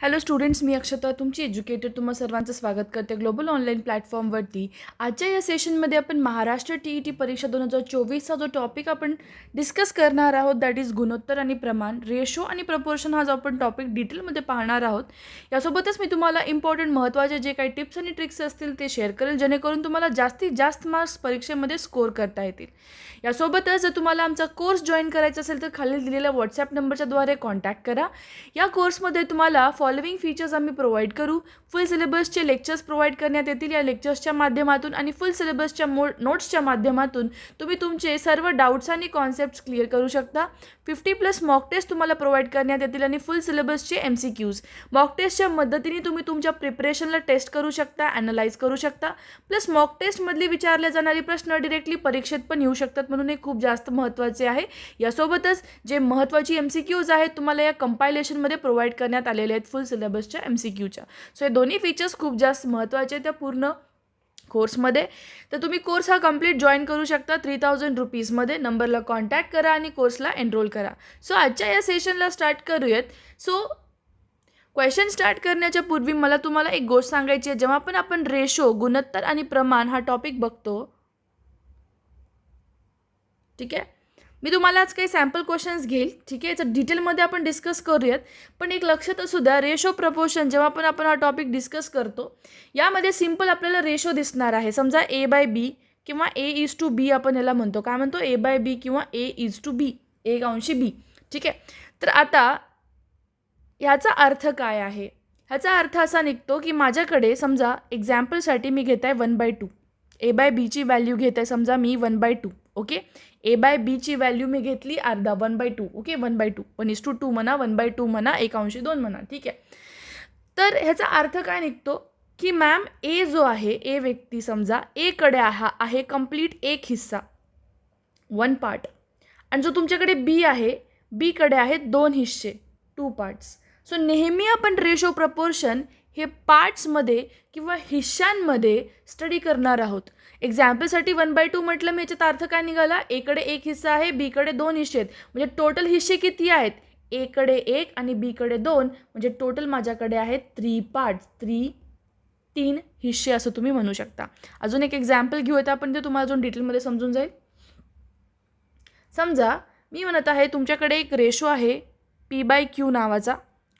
Hello students मी अक्षता तुमची educator तुम्हा सर्वांचं स्वागत करते ग्लोबल ऑनलाईन प्लॅटफॉर्मवरती आजच्या या सेशनमध्ये आपण महाराष्ट्र टी ई टी परीक्षा दोन हजार चोवीसचा जो टॉपिक आपण डिस्कस करणार आहोत दॅट इज गुणोत्तर आणि प्रमाण रेशो आणि प्रपोर्शन हा जो आपण टॉपिक डिटेलमध्ये पाहणार आहोत. यासोबतच मी तुम्हाला इम्पॉर्टंट महत्त्वाचे जे काही टिप्स आणि ट्रिक्स असतील ते शेअर करेल जेणेकरून तुम्हाला जास्तीत जास्त मार्क्स परीक्षेमध्ये स्कोर करता येतील. यासोबतच जर तुम्हाला आमचा कोर्स जॉईन करायचा असेल तर खाली दिलेल्या व्हॉट्सॲप नंबरच्याद्वारे कॉन्टॅक्ट करा. या कोर्समध्ये तुम्हाला फॉलोइंग फीचर्स आम्ही प्रोव्हाइड करू. फुल सिलेबसचे लेक्चर्स प्रोव्हाइड करण्यात येतील या लेक्चर्सच्या माध्यमातून आणि फुल सिलेबसच्या मो नोट्सच्या माध्यमातून तुम्ही तुमचे सर्व डाऊट्स आणि कॉन्सेप्ट्स क्लिअर करू शकता. फिफ्टी प्लस मॉक टेस्ट तुम्हाला प्रोव्हाइड करण्यात येतील आणि फुल सिलेबसचे एम सी क्यूज मॉक टेस्टच्या मदतीने तुम्ही तुमच्या प्रिपरेशनला टेस्ट करू शकता ॲनालाइज करू शकता. प्लस मॉक टेस्टमधली विचारले जाणारे प्रश्न डिरेक्टली परीक्षेत पण येऊ शकतात म्हणून हे खूप जास्त महत्त्वाचे आहे. यासोबतच जे महत्त्वाची एम सी क्यूज आहेत तुम्हाला या कंपायलेशनमध्ये प्रोव्हाइड करण्यात आलेले आहेत. फुल सिलेबसच्या एम सी क्यूच्या सो हे दोन्ही फीचर्स खूप जास्त महत्त्वाचे आहेत त्या पूर्ण कोर्समध्ये तर तुम्ही कोर्स हा कंप्लीट जॉईन करू शकता थ्री थाउजंड रुपीजमध्ये नंबरला कॉन्टॅक्ट करा आणि कोर्सला एनरोल करा. सो आजच्या या सेशनला स्टार्ट करूयात. सो क्वेश्चन स्टार्ट करण्याच्या पूर्वी मला तुम्हाला एक गोष्ट सांगायची आहे. जेव्हा पण आपण रेशो गुणोत्तर आणि प्रमाण हा टॉपिक बघतो ठीक आहे? मी तुम्हाला आज काही सॅम्पल क्वेश्चन्स घेईल ठीक आहे? याचं डिटेलमध्ये आपण डिस्कस करूयात. पण एक लक्षात असू द्या रेशो प्रपोर्शन जेव्हा पण आपण हा टॉपिक डिस्कस करतो यामध्ये सिंपल आपल्याला रेशो दिसणार आहे. समजा ए बाय बी किंवा ए इज टू बी आपण याला म्हणतो. काय म्हणतो? ए बाय बी किंवा ए इज टू बी ए अंशी बी ठीक आहे? तर आता ह्याचा अर्थ काय आहे? ह्याचा अर्थ असा निघतो की माझ्याकडे समजा एक्झाम्पलसाठी मी घेत आहे one by two A by बीची व्हॅल्यू घेत आहे समजा मी one by two okay A by बीची व्हॅल्यू मी घेतली अर्धा one by two okay one by two one is to two म्हणा वन बाय टू म्हणा एक अंशी दोन म्हणा ठीक आहे? तर ह्याचा अर्थ काय निघतो? की मॅम ए जो आहे ए व्यक्ती समजा एकडे हा आहे कंप्लीट एक हिस्सा. वन पार्ट आणि जो तुमच्याकडे बी आहे बीकडे आहेत दोन हिस्से. टू पार्ट्स सो नेहमी आपण रेशो प्रपोर्शन हे पार्ट्समध्ये किंवा हिश्श्यांमध्ये स्टडी करणार आहोत. एक्झाम्पलसाठी वन बाय टू म्हटलं मी याच्यात अर्थ काय निघाला? एकडे एक हिस्सा आहे बीकडे दोन हिस्से आहेत. म्हणजे टोटल हिस्से किती आहेत? एकडे एक आणि बीकडे दोन. म्हणजे टोटल माझ्याकडे आहेत थ्री पार्ट्स थ्री तीन हिस्से असं तुम्ही म्हणू शकता. अजून एक एक्झाम्पल घेऊयात आपण ते तुम्हाला अजून डिटेलमध्ये समजून जाईल. समजा मी म्हणत आहे तुमच्याकडे एक रेशो आहे पी बाय क्यू नावाचा.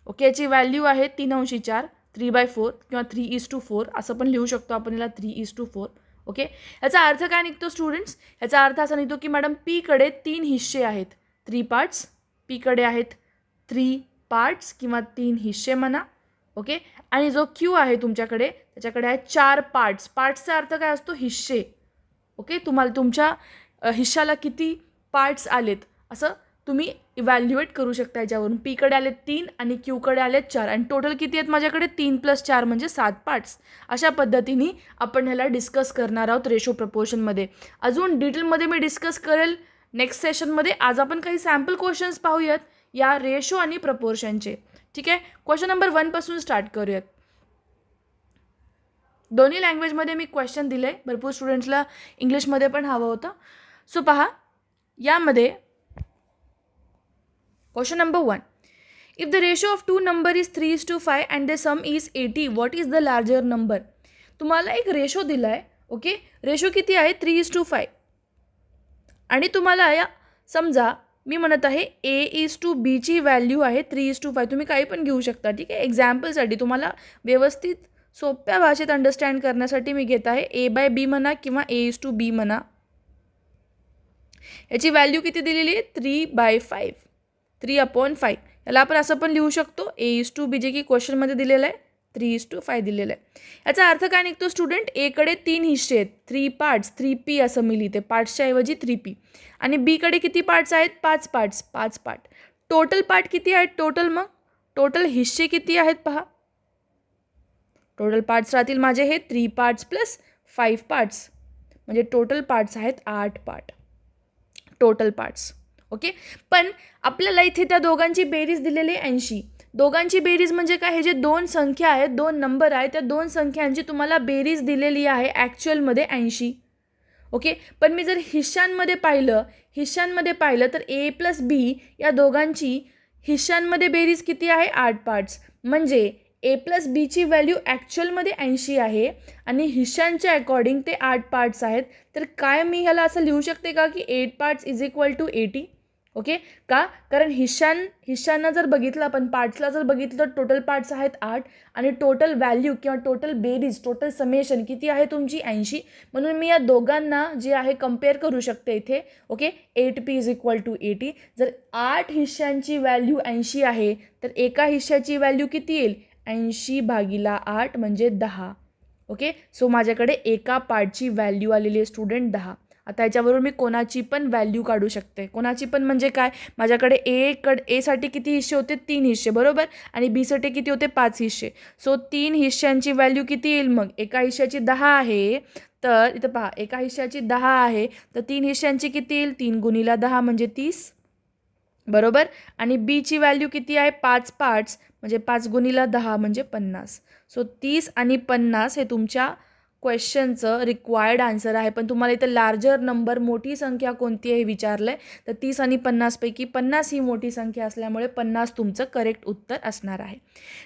ओके याची व्हॅल्यू आहे तीन अंशी चार थ्री बाय फोर किंवा थ्री इज टू फोर असं पण लिहू शकतो आपण याला three is to four okay? याचा अर्थ काय निघतो स्टुडंट्स याचा अर्थ असा निघतो की मॅडम पीकडे तीन हिस्से आहेत. थ्री पार्ट्स पीकडे आहेत थ्री पार्ट्स किंवा तीन हिस्से म्हणा. ओके? आणि जो क्यू आहे तुमच्याकडे त्याच्याकडे आहे चार पार्ट्स पार्ट्सचा अर्थ काय असतो? हिस्से. ओके? तुम्हाला तुमच्या हिश्श्याला हिश्शाला किती पार्ट्स आलेत? असं तुम्ही इव्हॅल्युएट करू शकता याच्यावरून. पीकडे आले तीन आणि क्यूकडे आले चार. आणि टोटल किती आहेत माझ्याकडे? तीन प्लस चार म्हणजे सात पार्ट्स अशा पद्धतीने आपण ह्याला डिस्कस करणार आहोत रेशो प्रपोर्शनमध्ये अजून डिटेलमध्ये मी डिस्कस करेल. नेक्स्ट सेशनमध्ये आज आपण काही सॅम्पल क्वेश्चन्स पाहूयात. या रेशो आणि प्रपोर्शनचे ठीक आहे? क्वेश्चन नंबर वनपासून स्टार्ट करूयात. दोन्ही लँग्वेजमध्ये मी क्वेश्चन दिले. भरपूर स्टुडंट्सला इंग्लिशमध्ये पण हवं होतं. सो पहा यामध्ये question number one if the ratio of two number is three is to five and the sum is eighty what is the larger number तुम्हाला एक रेशो दिला आहे ओके रेशो किती आहे? थ्री इज टू फाय आणि तुम्हाला या समजा मी म्हणत आहे ए इज टू बीची व्हॅल्यू आहे थ्री इज टू फाय तुम्ही काही पण घेऊ शकता ठीक आहे? एक्झाम्पलसाठी तुम्हाला व्यवस्थित सोप्या भाषेत अंडरस्टँड करण्यासाठी मी घेत आहे ए बाय बी म्हणा किंवा ए इज टू बी म्हणा. याची व्हॅल्यू किती दिलेली आहे? Three by five three upon five याला आपण असं पण लिहू शकतो ए इज टू बी जे की क्वेश्चनमध्ये दिलेलं आहे थ्री इज टू फाय दिलेलं आहे. याचा अर्थ काय निघतो स्टुडंट एकडे तीन हिस्से आहेत थ्री पार्ट्स थ्री पी असं मी लिहिते पार्ट्सच्या ऐवजी थ्री पी आणि बीकडे किती पार्ट्स आहेत? पाच पार्ट्स पाच पार्ट. टोटल पार्ट किती आहेत? टोटल मग? टोटल हिस्से किती आहेत पहा? टोटल पार्ट्स राहतील माझे हे three parts plus five parts म्हणजे टोटल पार्ट्स आहेत आठ पार्ट टोटल पार्ट्स ओके? पण आपल्याला इथे त्या दोघांची बेरीज दिलेली आहे ऐंशी. दोघांची बेरीज म्हणजे काय? हे जे दोन संख्या आहेत दोन नंबर आहे त्या दोन संख्यांची तुम्हाला बेरीज दिलेली आहे ॲक्च्युअलमध्ये ऐंशी. ओके? पण मी जर हिश्श्यांमध्ये पाहिलं हिश्श्यांमध्ये पाहिलं तर ए प्लस बी या दोघांची हिस्सांमध्ये बेरीज किती आहे? आठ पार्ट्स म्हणजे ए प्लस बीची व्हॅल्यू ॲक्च्युअलमध्ये ऐंशी आहे आणि हिशांच्या अकॉर्डिंग ते आठ पार्ट्स आहेत. तर काय मी ह्याला असं लिहू शकते का की eight parts is equal to eighty okay? का? कारण हिशान हिशांना जर बघितलं आपण पार्ट्सला जर बघितलं तर टोटल पार्ट्स आहेत आठ आणि टोटल व्हॅल्यू किंवा टोटल बेरीज टोटल समेशन किती आहे तुमची? ऐंशी. म्हणून मी या दोघांना जे आहे कंपेअर करू शकते इथे. Okay? Eight P is equal to eighty जर आठ हिश्श्यांची व्हॅल्यू ऐंशी आहे तर एका हिश्श्याची व्हॅल्यू किती येईल? ऐंशी भागीला आठ म्हणजे दहा. ओके? सो माझ्याकडे एका पार्टची व्हॅल्यू आलेली आहे स्टुडंट दहा. आता याच्यावरून मी कोणाची पण व्हॅल्यू काढू शकते. कोणाची पण म्हणजे काय? माझ्याकडे ए कड एसाठी किती हिस्से होते? तीन हिस्से बरोबर? आणि बीसाठी किती होते? पाच हिस्से. सो तीन हिश्श्यांची व्हॅल्यू किती येईल मग? एका हिश्श्याची दहा आहे तर इथं पहा एका हिश्श्याची दहा आहे तर तीन हिश्श्यांची किती येईल? तीन गुणीला दहा म्हणजे तीस बरोबर? आणि बीची व्हॅल्यू किती आहे? पाच पार्ट्स म्हणजे पाच गुणीला दहा म्हणजे पन्नास. सो तीस आणि पन्नास हे तुमच्या क्वेश्चनचं रिक्वायर्ड आन्सर आहे. पण तुम्हाला इथं लार्जर नंबर मोठी संख्या कोणती आहे विचारलं आहे तर तीस आणि पन्नासपैकी पन्नास ही मोठी संख्या असल्यामुळे पन्नास तुमचं करेक्ट उत्तर असणार आहे.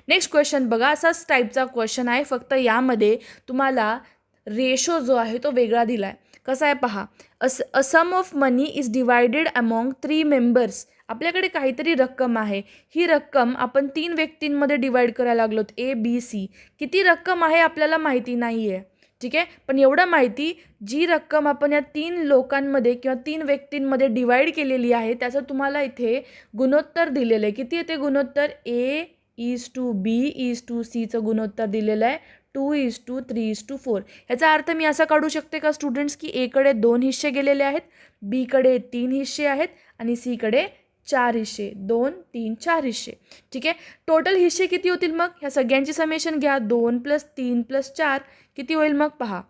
नेक्स्ट क्वेश्चन बघा. असाच टाईपचा क्वेश्चन आहे. फक्त यामध्ये तुम्हाला रेशो जो आहे तो वेगळा दिला आहे कसा आहे पहा. As a sum of money is divided among three members आपल्याकडे काहीतरी रक्कम आहे. ही रक्कम आपण तीन व्यक्तींमध्ये डिवाईड करायला लागलोत. ए बी सी किती रक्कम आहे आपल्याला माहिती नाही आहे ठीक आहे? पण एवढं माहिती जी रक्कम आपण या तीन लोकांमध्ये किंवा तीन व्यक्तींमध्ये डिवाईड केलेली आहे त्याचं तुम्हाला इथे गुणोत्तर दिलेलं आहे. किती येते गुणोत्तर? A is to B is to सीचं गुणोत्तर दिलेलं आहे. Two is to three is to four ह्याचा अर्थ मी असा काढू शकते का स्टुडंट्स की एकडे दोन हिस्से गेलेले आहेत बीकडे तीन हिस्से आहेत आणि सीकडे चार हिस्से. दोन तीन चार हिस्से. ठीक आहे? टोटल हिस्से किती होतील मग? ह्या सगळ्यांची समेशन घ्या. दोन प्लस तीन प्लस चार. किती होईल मग? पहा.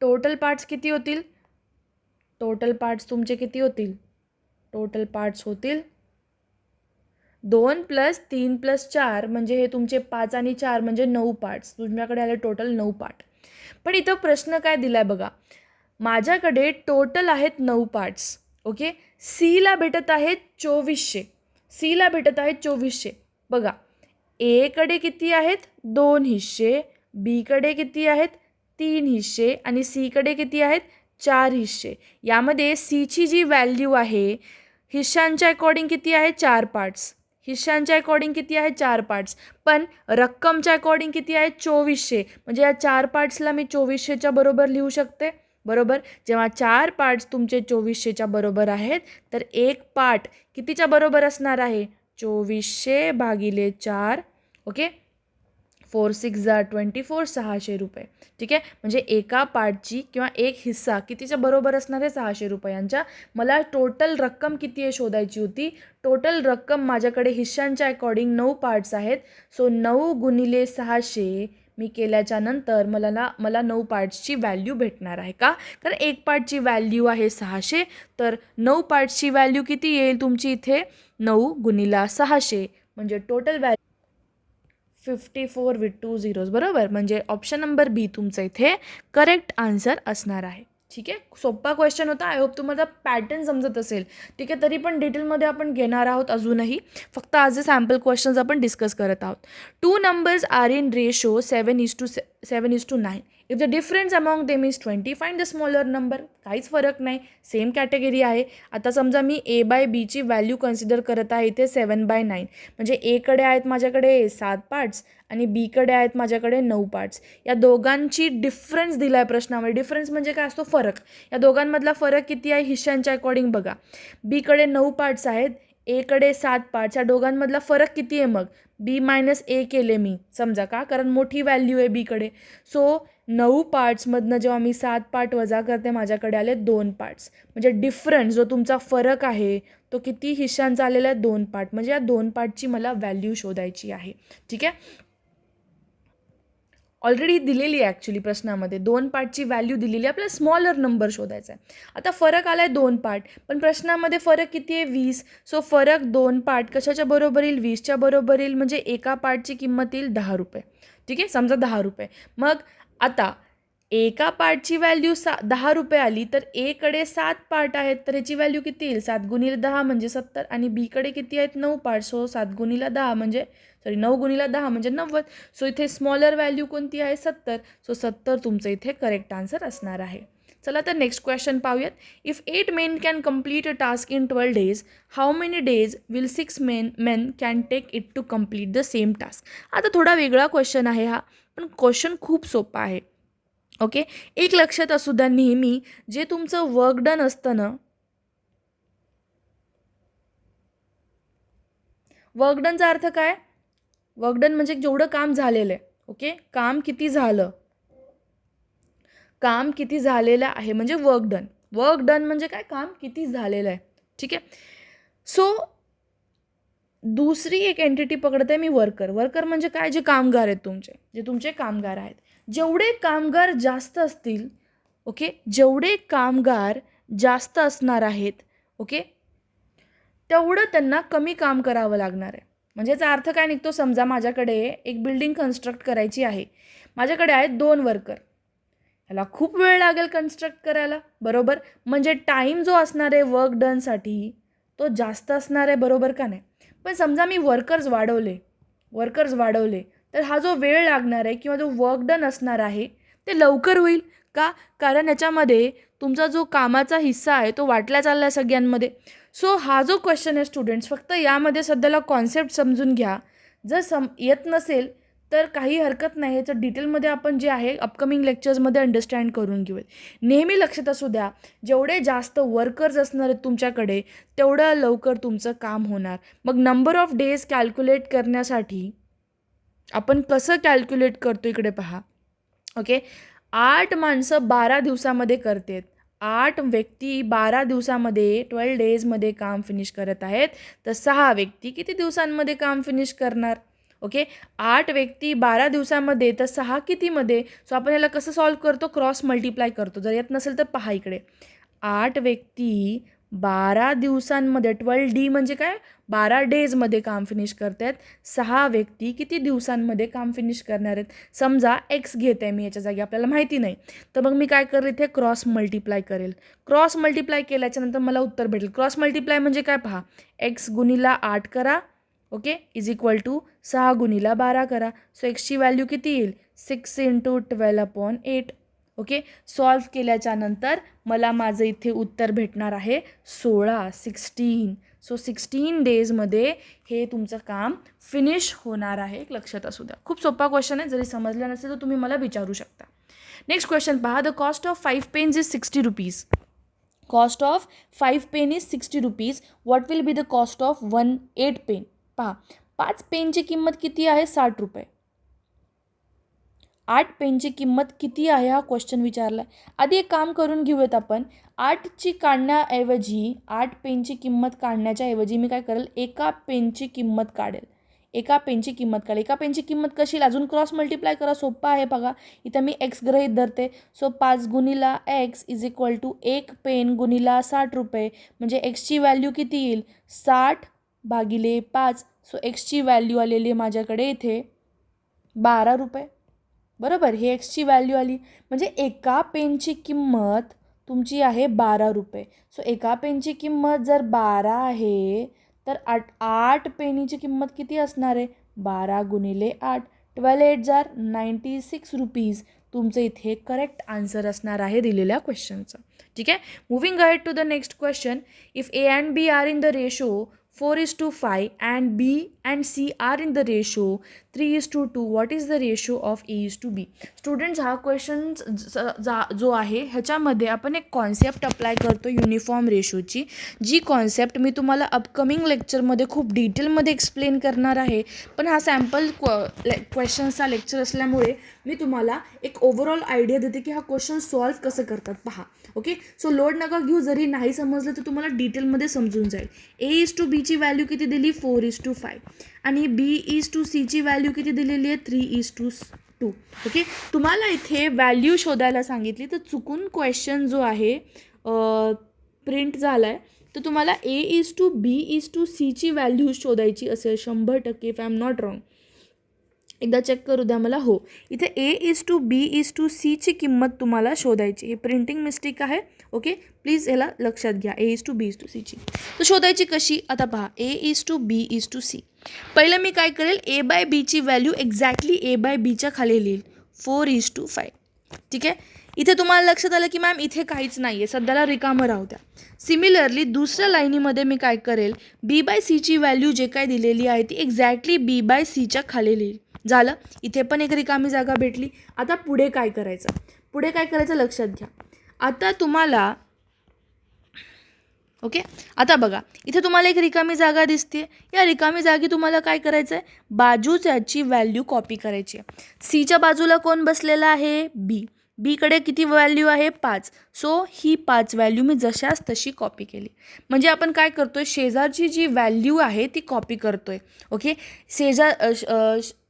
टोटल पार्ट्स किती होतील? टोटल पार्ट्स तुमचे किती होतील? टोटल पार्ट्स होतील दोन प्लस तीन प्लस चार म्हणजे हे तुमचे पाच आणि चार म्हणजे नऊ पार्ट्स तुमच्याकडे आले टोटल नऊ पार्ट पण इथं प्रश्न काय दिला आहे बघा. माझ्याकडे टोटल आहेत नऊ पार्ट्स ओके सीला भेटत आहेत चोवीसशे. सीला भेटत आहेत चोवीसशे. बघा. एकडे किती आहेत? दोन हिस्से बीकडे किती आहेत? तीन हिस्से आणि सीकडे किती आहेत? चार हिस्से. यामध्ये सीची जी व्हॅल्यू आहे हिस्सांच्या अकॉर्डिंग किती आहे? चार पार्ट्स हिस्सांच्या अकॉर्डिंग किती आहे? चार पार्ट्स पण रक्कमच्या अकॉर्डिंग किती आहे? चोवीसशे. म्हणजे या चार पार्ट्सला मी चोवीसशेच्या बरोबर लिहू शकते? बरोबर? जेव्हा चार पार्ट्स तुमचे चोवीसशेच्या बरोबर आहेत तर एक पार्ट कितीच्या बरोबर असणार आहे? चोवीसशे भागिले चार. ओके? फोर सिक्स जा ट्वेंटी फोर सहाशे रुपये. ठीक आहे? म्हणजे एका पार्टची किंवा एक हिस्सा कितीच्या बरोबर असणार आहे सहाशे रुपयांच्या मला टोटल रक्कम किती आहे शोधायची होती? टोटल रक्कम माझ्याकडे हिश्श्यांच्या अकॉर्डिंग नऊ पार्ट्स आहेत. सो नऊ गुणिले सहाशे मी केल्याच्यानंतर मला ना मला नऊ पार्ट्सची व्हॅल्यू भेटणार आहे का? कारण एक पार्टची व्हॅल्यू आहे सहाशे तर नऊ पार्ट्सची व्हॅल्यू किती येईल तुमची इथे? नऊ गुणिला सहाशे. म्हणजे total value fifty four with two zeros बरोबर? म्हणजे ऑप्शन नंबर बी तुमचं इथे करेक्ट आन्सर असणार आहे. ठीक आहे? सोप्पा क्वेश्चन होता. आय होप तुम्हाला पॅटर्न समजत असेल. ठीक आहे? तरी पण डिटेलमध्ये आपण घेणार आहोत अजूनही. फक्त आज सॅम्पल क्वेश्चन्स आपण डिस्कस करत आहोत. Two numbers are in ratio seven is to say seven is to nine if the difference among them is twenty five the smaller number काहीच फरक नाही. सेम कॅटेगरी आहे. आता समजा मी ए बाय बीची व्हॅल्यू कन्सिडर करत आहे इथे सेवन बाय नाईन म्हणजे एकडे आहेत माझ्याकडे सात पार्ट्स आणि बीकडे आहेत माझ्याकडे नऊ पार्ट्स या दोघांची डिफरन्स दिला आहे प्रश्नामध्ये. डिफरन्स म्हणजे काय असतो? फरक. या दोघांमधला फरक किती आहे? हिश्श्यांच्या अकॉर्डिंग बघा. बीकडे नऊ पार्ट्स आहेत. एकडे सात पार्ट्स या दोघांमधला फरक किती आहे मग? बी मायनस ए केले मी. समजा का? कारण मोठी व्हॅल्यू आहे बीकडे सो नऊ पार्ट्समधनं जेव्हा मी सात पार्ट वजा करते माझ्याकडे आले दोन पार्ट्स म्हणजे डिफरन्स जो तुमचा फरक आहे तो किती हिश्श्यांचा आलेला आहे दोन पार्ट म्हणजे या दोन पार्टची मला व्हॅल्यू शोधायची आहे. ठीक आहे? ऑलरेडी दिलेली आहे ॲक्च्युली प्रश्नामध्ये. दोन पार्टची व्हॅल्यू दिलेली आहे. आपल्याला स्मॉलर नंबर शोधायचा आहे. आता फरक आला आहे दोन पार्ट पण प्रश्नामध्ये फरक किती आहे? वीस. सो फरक दोन पार्ट कशाच्या बरोबर येईल? वीसच्या बरोबर येईल. म्हणजे एका पार्टची किंमत येईल दहा रुपये. ठीक आहे? समजा दहा रुपये. मग आता एका पार्टची व्हॅल्यू सा दहा रुपये आली तर एकडे सात पार्ट आहेत तर ह्याची व्हॅल्यू किती येईल? सात गुणिले दहा म्हणजे सत्तर आणि बीकडे किती आहेत? नऊ पार्ट सो सात गुणिला दहा म्हणजे सॉरी नऊ गुणिला दहा म्हणजे नव्वद. सो इथे स्मॉलर व्हॅल्यू कोणती आहे? सत्तर. सो सत्तर तुमचं इथे करेक्ट आन्सर असणार आहे. चला तर नेक्स्ट क्वेश्चन पाहूयात. If eight men can complete a task in twelve days how many days will six men men can take it to complete the same task आता थोडा वेगळा क्वेश्चन आहे हा. पण क्वेश्चन खूप सोपा आहे. ओके? एक लक्षात असू द्या नेहमी जे तुमचं वर्क डन असतं ना वर्क डनचा अर्थ काय? वर्क डन म्हणजे जेवढं काम झालेलं आहे. ओके? काम किती झालं? काम किती झालेलं आहे म्हणजे वर्क डन. वर्क डन म्हणजे काय? काम किती झालेलं आहे. ठीक आहे? सो दुसरी एक एंटिटी पकडते मी वर्कर वर्कर म्हणजे काय? जे कामगार आहेत तुमचे. जे तुमचे कामगार आहेत. जेवढे कामगार जास्त असतील ओके जेवढे कामगार जास्त असणार आहेत ओके तेवढं त्यांना कमी काम करावं लागणार आहे. म्हणजे याचा अर्थ काय निघतो समजा माझ्याकडे एक बिल्डिंग कन्स्ट्रक्ट करायची आहे. माझ्याकडे आहेत दोन वर्कर ह्याला खूप वेळ लागेल कन्स्ट्रक्ट करायला. बरोबर? म्हणजे टाईम जो असणार आहे वर्क डनसाठी तो जास्त असणार आहे बरोबर का नाही? पण समजा मी वर्कर्स वाढवले वर्कर्स वाढवले तर हा जो वेळ लागणार आहे किंवा जो वर्क डन असणार आहे ते लवकर होईल का? कारण याच्यामध्ये तुमचा जो कामाचा हिस्सा आहे तो वाटला चालला आहे सगळ्यांमध्ये. सो हा जो क्वेश्चन आहे स्टुडंट्स फक्त यामध्ये सध्याला कॉन्सेप्ट समजून घ्या. जर सम येत नसेल तर काही हरकत नाही. याचं डिटेलमध्ये आपण जे आहे अपकमिंग लेक्चर्समध्ये अंडरस्टँड करून घेऊयात. नेहमी लक्षात असू द्या जेवढे जास्त वर्कर्स असणार आहेत तुमच्याकडे तेवढं लवकर तुमचं काम होणार. मग नंबर ऑफ डेज कॅल्क्युलेट करण्यासाठी आपण कसं कॅल्क्युलेट करतो इकडे पहा. ओके आठ माणसं बारा दिवसामध्ये करतात. आठ व्यक्ती बारा दिवसामध्ये ट्वेल्व डेजमध्ये काम फिनिश करत आहेत. तर सहा व्यक्ती किती दिवसांमध्ये काम फिनिश करणार? ओके? आठ व्यक्ती बारा दिवसामध्ये तर सहा कितीमध्ये? सो आपण याला कसं सॉल्व करतो? क्रॉस मल्टिप्लाय करतो. जर येत नसेल तर पहा इकडे. आठ व्यक्ती बारा दिवसांमध्ये ट्वेल्व डी म्हणजे काय? बारा डेजमध्ये काम फिनिश करत आहेत सहा व्यक्ती किती दिवसांमध्ये काम फिनिश करणार आहेत? समजा एक्स घेत आहे मी याच्या जागी. आपल्याला माहिती नाही. तर मग मी काय करेल इथे? क्रॉस मल्टिप्लाय करेल. क्रॉस मल्टिप्लाय केल्याच्यानंतर मला उत्तर भेटेल. क्रॉस मल्टिप्लाय म्हणजे काय पहा? एक्स गुणीला आठ करा. ओके? इज इक्वल टू सहा गुणीला बारा करा. सो एक्सची व्हॅल्यू किती येईल? Six into twelve upon eight okay? Solve केल्याच्यानंतर मला माझं इथे उत्तर भेटणार आहे सोळा सिक्स्टीन सो सिक्स्टीन डेजमध्ये हे तुमचं काम फिनिश होणार आहे. एक लक्षात असू द्या. खूप सोपा क्वेश्चन आहे. जरी समजलं नसेल तर तुम्ही मला विचारू शकता. नेक्स्ट क्वेश्चन पहा the cost of five pens is sixty rupees cost of five pen is sixty rupees what will be the cost of one eight pen पहा पाच पेनची किंमत किती आहे? साठ रुपये. आठ पेनची किंमत किती आहे? हा क्वेश्चन विचारला आधी एक काम करून घेऊयात आपण. आठची काढण्याऐवजी आठ पेनची किंमत काढण्याच्या ऐवजी मी काय करेल? एका पेनची किंमत काढेल. एका पेनची किंमत काढेल. एका पेनची किंमत कशी? अजून क्रॉस मल्टिप्लाय करा. सोपा आहे बघा. इथं मी एक्स गृहीत धरते. सो पाच गुणिला एक्स इज इक्वल टू एक पेन गुणिला साठ रुपये. म्हणजे एक्सची व्हॅल्यू किती येईल? साठ भागिले पाच. सो एक्सची व्हॅल्यू आलेली आहे माझ्याकडे इथे बारा रुपये. बरोबर? हे एक्सची व्हॅल्यू आली. म्हणजे एका पेनची किंमत तुमची आहे बारा रुपये. सो एका पेनची किंमत जर बारा आहे तर आठ आठ पेनीची किंमत किती असणार आहे? बारा गुणिले आठ. ट्वेल्व एट जार नाईंटी सिक्स रुपीज तुमचं इथे करेक्ट आन्सर असणार आहे दिलेल्या क्वेश्चनचं ठीक आहे? Moving ahead to the next question if A and B are in the ratio four is to five and B and C are in the ratio three is to two what is the ratio of A is to B students हा question जा जो आहे ह्याच्यामध्ये आपण एक concept apply करतो uniform रेशोची जी कॉन्सेप्ट मी तुम्हाला अपकमिंग लेक्चरमध्ये खूप डिटेलमध्ये एक्सप्लेन करणार आहे. पण हा सॅम्पल ले क्वेश्चन्सचा लेक्चर असल्यामुळे मी तुम्हाला एक ओव्हरऑल आयडिया देते की हा क्वेश्चन सॉल्व कसं करतात. पहा ओके सो लोड नका घेऊ. जरी नाही समजलं तर तुम्हाला डिटेलमध्ये समजून जाईल. ए इज टू बीची व्हॅल्यू किती दिली? फोर इज टू फाय आणि बी इज टू सीची व्हॅल्यू किती दिलेली आहे? Three is to two okay तुम्हाला इथे व्हॅल्यू शोधायला सांगितली तर चुकून क्वेश्चन जो आहे प्रिंट झाला आहे तर तुम्हाला A is to B is to सीची व्हॅल्यू शोधायची असेल शंभर टक्के if I am not wrong एकदा चेक करू द्या मला. हो इथे A is to B is to सीची किंमत तुम्हाला शोधायची हे प्रिंटिंग मिस्टेक आहे. ओके प्लीज ह्याला लक्षात घ्या. A is to B is to सीची तर शोधायची कशी? आता पहा. A is to B is to C पहिलं मी काय करेल? ए बाय बीची व्हॅल्यू एक्झॅक्टली ए बाय बीच्या खाली लिहील. फोर इज टू फाय ठीक आहे? इथे तुम्हाला लक्षात आलं की मॅम इथे काहीच नाही आहे सध्याला रिकामं राहू द्या. सिमिलरली दुसऱ्या लाईनीमध्ये मी काय करेल? बी बाय सीची व्हॅल्यू जे काय दिलेली आहे ती एक्झॅक्टली बी बाय सीच्या खाली लिहिली. झालं? इथे पण एक रिकामी जागा भेटली. आता पुढे काय करायचं? पुढे काय करायचं? लक्षात घ्या. आता तुम्हाला ओके? आता बघा. इथे तुम्हाला एक रिकामी जागा दिसते या रिकामी जागी तुम्हाला काय करायचं आहे बाजूच्याची व्हॅल्यू कॉपी करायची आहे सीच्या बाजूला कोण बसलेला आहे? बी बीकडे किती व्हॅल्यू आहे? पाच. सो ही पाच व्हॅल्यू मी जशाच तशी कॉपी केली. म्हणजे आपण काय करतो आहे शेजारची जी व्हॅल्यू आहे ती कॉपी करतो आहे ओके शेजार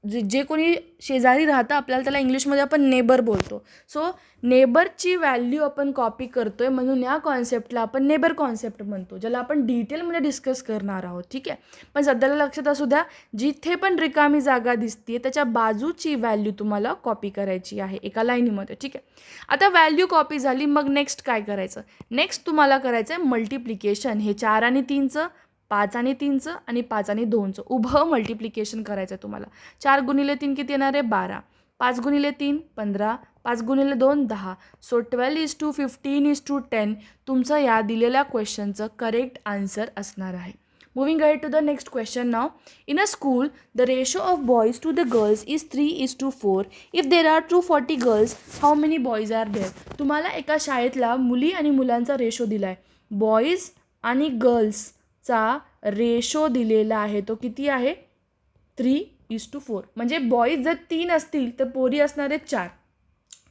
जे जे कोणी शेजारी राहतं आपल्याला त्याला इंग्लिशमध्ये आपण नेबर बोलतो. सो नेबरची व्हॅल्यू आपण कॉपी करतो आहे म्हणून या कॉन्सेप्टला आपण नेबर कॉन्सेप्ट म्हणतो ज्याला आपण डिटेलमध्ये डिस्कस करणार आहोत. ठीक आहे? पण सध्याला लक्षात असू द्या जिथे पण रिकामी जागा दिसते त्याच्या बाजूची व्हॅल्यू तुम्हाला कॉपी करायची आहे एका लाईनीमध्ये ठीक आहे? आता व्हॅल्यू कॉपी झाली मग नेक्स्ट काय करायचं? नेक्स्ट तुम्हाला करायचं आहे मल्टिप्लिकेशन हे चार आणि तीनचं पाच आणि तीनचं आणि पाच आणि दोनचं उभं मल्टिप्लिकेशन करायचं आहे तुम्हाला. चार गुणिले तीन किती येणार आहे? बारा. पाच गुणिले तीन पंधरा. पाच गुणिले दोन दहा. So twelve is to fifteen is to ten तुमचं या दिलेल्या क्वेश्चनचं करेक्ट आन्सर असणार आहे. Moving ahead to the next question now in a school the ratio of boys to the girls is three is to four if there are two forty girls how many boys are there तुम्हाला एका शाळेतला मुली आणि मुलांचा ratio दिला आहे boys आणि girls चा रेशो दिलेला आहे. तो किती आहे? थ्री इज टू फोर म्हणजे बॉईज जर तीन असतील तर पोरी असणार आहेत चार.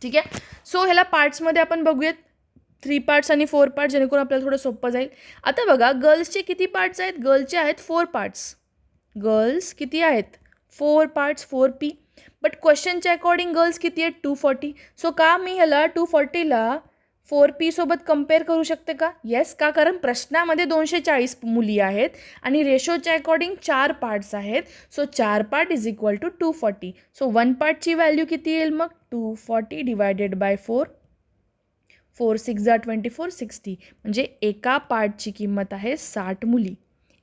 ठीक आहे? सो ह्याला पार्ट्समध्ये आपण बघूयात. थ्री पार्ट्स आणि फोर पार्ट्स जेणेकरून आपल्याला थोडं सोपं जाईल. आता बघा गर्ल्सचे किती पार्ट्स आहेत? गर्ल्सचे आहेत फोर पार्ट्स गर्ल्स किती आहेत? Four parts four P but क्वेश्चनच्या according girls किती आहेत? टू फॉर्टी सो का मी ह्याला टू फॉर्टीला फोर पी सोबत कंपेअर करू शकते का? येस का? कारण प्रश्नामध्ये दोनशे चाळीस मुली आहेत आणि रेशोच्या अकॉर्डिंग चार पार्ट्स आहेत. सो चार part is equal to two forty so one पार्टची value किती येईल मग? Two forty divided by four four six जा ट्वेंटी फोर सिक्स्टी म्हणजे एका पार्टची किंमत आहे साठ मुली.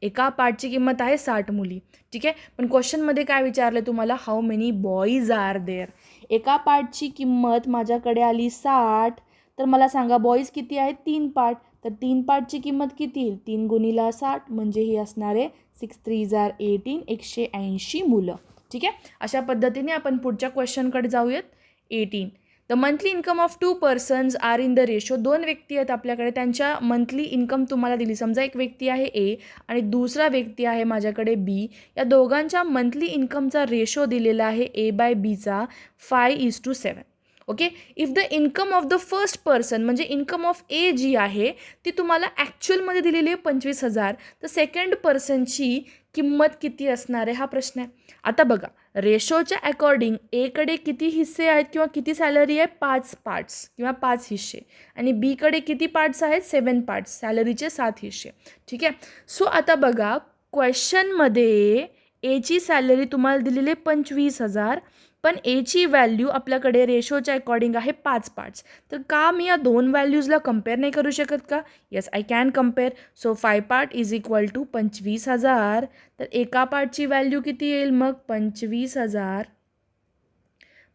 एका पार्टची किंमत आहे साठ मुली. ठीक आहे? पण क्वेश्चनमध्ये काय विचारलं तुम्हाला? How many boys are there एका पार्टची किंमत माझ्याकडे आली साठ. तर मला सांगा बॉईज किती आहेत? तीन पार्ट तर तीन पार्टची किंमत किती येईल? तीन गुणीला साठ म्हणजे ही असणारे सिक्स थ्री जार एटीन एकशे ऐंशी मुलं. ठीक आहे? अशा पद्धतीने आपण पुढच्या क्वेश्चनकडे जाऊयात. Eighteen the monthly income of two persons are in the ratio दोन व्यक्ती आहेत आपल्याकडे. त्यांच्या मंथली इन्कम तुम्हाला दिली. समजा एक व्यक्ती आहे ए आणि दुसरा व्यक्ती आहे माझ्याकडे बी या दोघांच्या मंथली इन्कमचा रेशो दिलेला आहे ए बाय बीचा five is to seven okay if the income of the first person म्हणजे इन्कम ऑफ ए जी आहे ती तुम्हाला ॲक्च्युअलमध्ये दिलेली आहे पंचवीस हजार. तर सेकंड पर्सनची किंमत किती असणार आहे? हा प्रश्न आहे. आता बघा रेशोच्या अकॉर्डिंग एकडे किती हिस्से आहेत किंवा किती सॅलरी आहे? पाच पार्ट्स किंवा पाच हिस्से. आणि बीकडे किती पार्ट्स आहेत? सेवन पार्ट्स सॅलरीचे सात हिस्से. ठीक आहे? सो आता बघा क्वेश्चनमध्ये एची सॅलरी तुम्हाला दिलेली आहे पंचवीस हजार. पण एची व्हॅल्यू आपल्याकडे रेशोच्या अकॉर्डिंग आहे पाच पार्ट्स तर का मी या दोन व्हॅल्यूजला कंपेअर नाही करू शकत का? Yes I can compare so five part is equal to पंचवीस हजार. तर एका पार्टची व्हॅल्यू किती येईल मग? पंचवीस हजार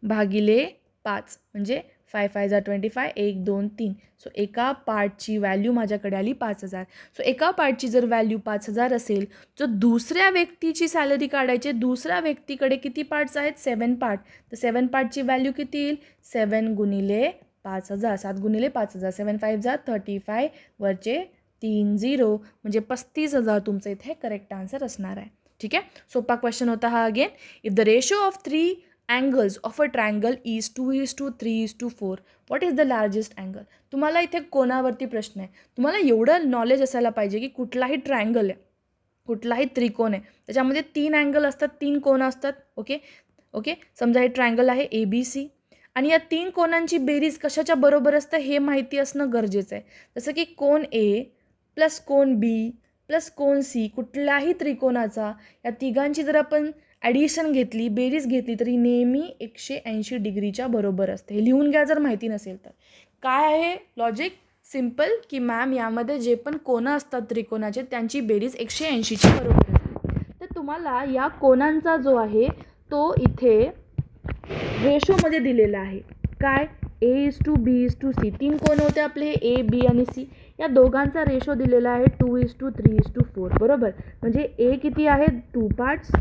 भागिले पाच. म्हणजे फाय फाय जा ट्वेंटी फाय एक दोन तीन. सो एका पार्टची व्हॅल्यू माझ्याकडे आली पाच हजार. सो एका पार्टची जर व्हॅल्यू पाच हजार असेल तर दुसऱ्या व्यक्तीची सॅलरी काढायची दुसऱ्या व्यक्तीकडे किती पार्ट्स आहेत? सेवन पार्ट तर सेवन पार्टची व्हॅल्यू किती येईल? सेवन गुणिले पाच हजार. सात गुणिले पाच हजार. सेवन फाईव्ह जा थर्टी फाय वरचे तीन झिरो म्हणजे पस्तीस हजार तुमचं इथे करेक्ट आन्सर असणार आहे. ठीक आहे? सोपा क्वेश्चन होता हा again if the ratio of three angles of a triangle is two is to three is to four what is the largest angle तुम्हाला इथे कोणावरती प्रश्न आहे? तुम्हाला एवढं नॉलेज असायला पाहिजे की कुठलाही ट्रायंगल आहे कुठलाही त्रिकोण आहे त्याच्यामध्ये तीन अँगल असतात तीन कोण असतात ओके ओके समजा हे ट्रायंगल आहे ए बी सी आणि या तीन कोणांची बेरीज कशाच्या बरोबर असतं हे माहिती असणं गरजेचं आहे. जसं की कोण ए प्लस कोण बी प्लस कोण सी कुठल्याही त्रिकोणाचा या तिघांची जर आपण ॲडिशन घेतली बेरीज घेतली तरी नेहमी एकशे ऐंशी डिग्रीच्या बरोबर असते. हे लिहून घ्या जर माहिती नसेल तर. काय आहे लॉजिक सिंपल की मॅम यामध्ये जे पण कोणं असतात त्रिकोणाचे त्यांची बेरीज एकशे ऐंशीच्या बरोबर असते. तर तुम्हाला या कोणांचा जो आहे तो इथे रेशोमध्ये दिलेला आहे. काय? A is to B is to C तीन कोण होते आपले? ए बी आणि सी या दोघांचा रेशो दिलेला आहे. Two is to three is to four बरोबर? म्हणजे ए किती आहे? टू पार्ट्स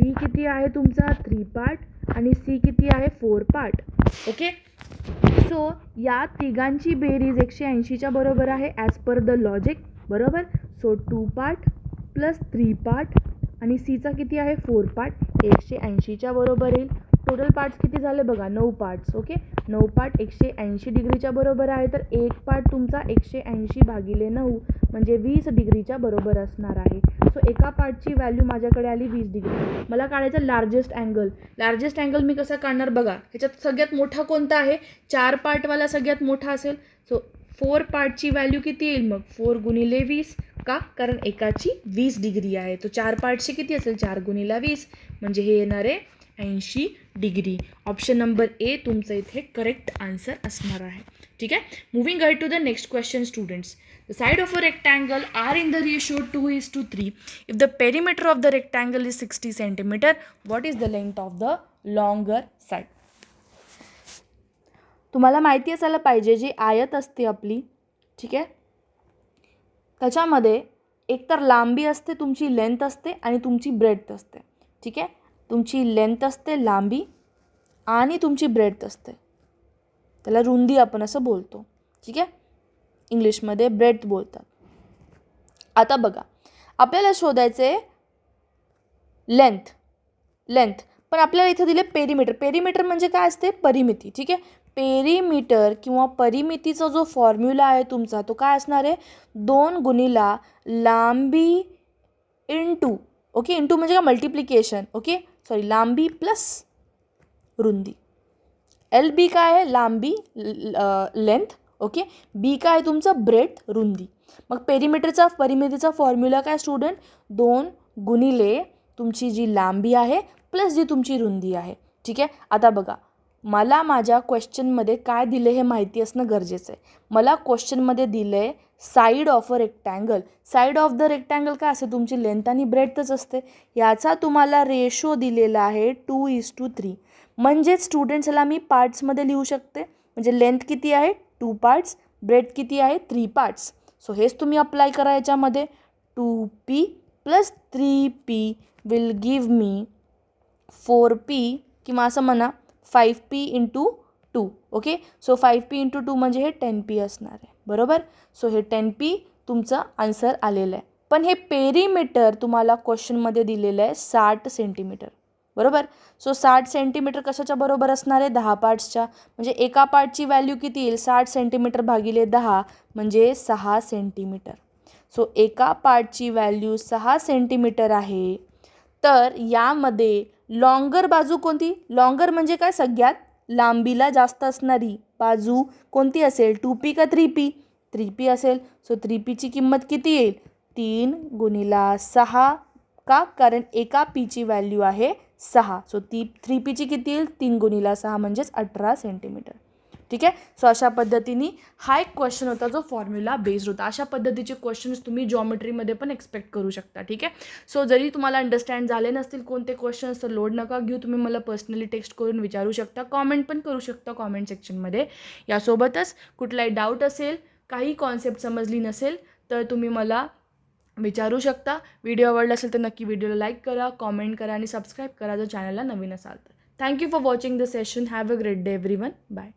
बी किती आहे तुमचा? थ्री पार्ट आणि सी किती आहे? Four part. ओके? सो या तिघांची बेरीज एकशे ऐंशीच्या बरोबर आहे ॲज पर द लॉजिक बरोबर? So two part plus three part आणि सीचा किती आहे? फोर पार्ट एकशे ऐंशीच्या बरोबर येईल. टोटल पार्ट्स किती झाले बघा? नऊ पार्ट्स ओके नऊ पार्ट एकशे ऐंशी डिग्रीच्या बरोबर आहे तर एक पार्ट तुमचा एकशे ऐंशी भागिले नऊ म्हणजे वीस डिग्रीच्या बरोबर असणार आहे. सो एका पार्टची व्हॅल्यू माझ्याकडे आली वीस डिग्री. मला काढायचं लार्जेस्ट अँगल लार्जेस्ट अँगल मी कसा काढणार बघा? ह्याच्यात सगळ्यात मोठा कोणता आहे? चार पार्टवाला सगळ्यात मोठा असेल. सो फोर पार्टची व्हॅल्यू किती येईल मग? फोर गुणिले वीस का? कारण एकाची वीस डिग्री आहे. तो चार पार्टची किती असेल? चार गुणिला वीस. म्हणजे हे येणार आहे ऐंशी डिग्री. ऑप्शन नंबर ए तुमचं इथे करेक्ट आन्सर असणार आहे. ठीक आहे? Moving ahead to the next question students the side of a rectangle are in the ratio two is to three if the perimeter of the rectangle is sixty centimetre what is the length of the longer side तुम्हाला माहिती असायला पाहिजे जी आयत असते आपली ठीक आहे? त्याच्यामध्ये एकतर लांबी असते तुमची लेंथ असते आणि तुमची ब्रेथ असते ठीक आहे? तुमची लेंथ असते लांबी आणि तुमची ब्रेडथ असते. त्याला रुंदी आपण असं बोलतो. ठीक आहे? इंग्लिशमध्ये ब्रेड बोलतात. आता बघा. आपल्याला शोधायचे लेंथ लेंथ पण आपल्याला इथं दिले पेरीमीटर पेरीमीटर म्हणजे काय असते? परिमिती. ठीक आहे? पेरीमीटर किंवा परिमितीचा जो फॉर्म्युला आहे तुमचा तो काय असणार आहे? दोन गुणीला लांबी इंटू ओके इंटू म्हणजे काय? मल्टिप्लिकेशन ओके सॉरी लांबी प्लस रुंदी. एल बी काय आहे? लांबी लेंथ ओके? बी काय आहे तुमचं? ब्रेथ रुंदी. मग पेरीमीटरचा परिमितीचा फॉर्म्युला काय स्टुडंट दोन गुणिले तुमची जी लांबी आहे प्लस जी तुमची रुंदी आहे. ठीक आहे? आता बघा मला माझ्या क्वेश्चनमध्ये काय दिले हे माहिती असणं गरजेचं आहे. मला क्वेश्चनमध्ये दिलं आहे side of a rectangle side of the rectangle काय असते? तुमची लेंथ आणि ब्रेडथच असते. याचा तुम्हाला रेशो दिलेला आहे टू इज टू थ्री म्हणजेच स्टुडंट्सला मी पार्ट्समध्ये लिहू शकते. म्हणजे लेंथ किती आहे? टू पार्ट्स ब्रेड किती आहे? थ्री पार्ट्स सो हेच तुम्ही अप्लाय करा याच्यामध्ये. Two P plus three P will give me four P किंवा असं म्हणा five P into two okay so five P into two म्हणजे हे टेन पी असणार आहे. बरोबर? सो हे टेन पी तुमचं आन्सर आलेलं आहे. पण हे पेरीमीटर तुम्हाला क्वेश्चनमध्ये दिलेलं आहे साठ सेंटीमीटर बरोबर? सो साठ सेंटीमीटर कशाच्या बरोबर असणार आहे? दहा पार्ट्सच्या. म्हणजे एका पार्टची व्हॅल्यू किती येईल? साठ सेंटीमीटर भागिले दहा म्हणजे सहा सेंटीमीटर सो एका पार्टची व्हॅल्यू सहा सेंटीमीटर आहे. तर यामध्ये लॉंगर बाजू कोणती? लॉंगर म्हणजे काय सगळ्यात लांबीला जास्त असणारी बाजू कोणती असेल? टू पी का थ्री पी? थ्री पी असेल. सो थ्री पीची किंमत किती येईल? तीन गुणिला सहा का? कारण एका पीची व्हॅल्यू आहे सहा. सो ती थ्री पीची किती येईल? तीन गुणिला सहा म्हणजेच अठरा सेंटीमीटर ठीक आहे? सो अशा पद्धतीने हा एक क्वेश्चन होता जो फॉर्म्युला बेस्ड होता. अशा पद्धतीचे क्वेश्चन्स तुम्ही जॉमेट्रीमध्ये पण एक्सपेक्ट करू शकता ठीक आहे? सो जरी तुम्हाला अंडरस्टँड झाले नसतील कोणते क्वेश्चन्स तर लोड नका घेऊ. तुम्ही मला पर्सनली टेक्स्ट करून विचारू शकता. कॉमेंट पण करू शकता कॉमेंट सेक्शनमध्ये यासोबतच कुठलाही डाऊट असेल काही कॉन्सेप्ट समजली नसेल तर तुम्ही मला विचारू शकता. व्हिडिओ आवडला असेल तर नक्की व्हिडिओला लाईक करा कॉमेंट करा आणि सबस्क्राईब करा जर चॅनलला नवीन असाल तर. Thank you for watching the session have a great day everyone bye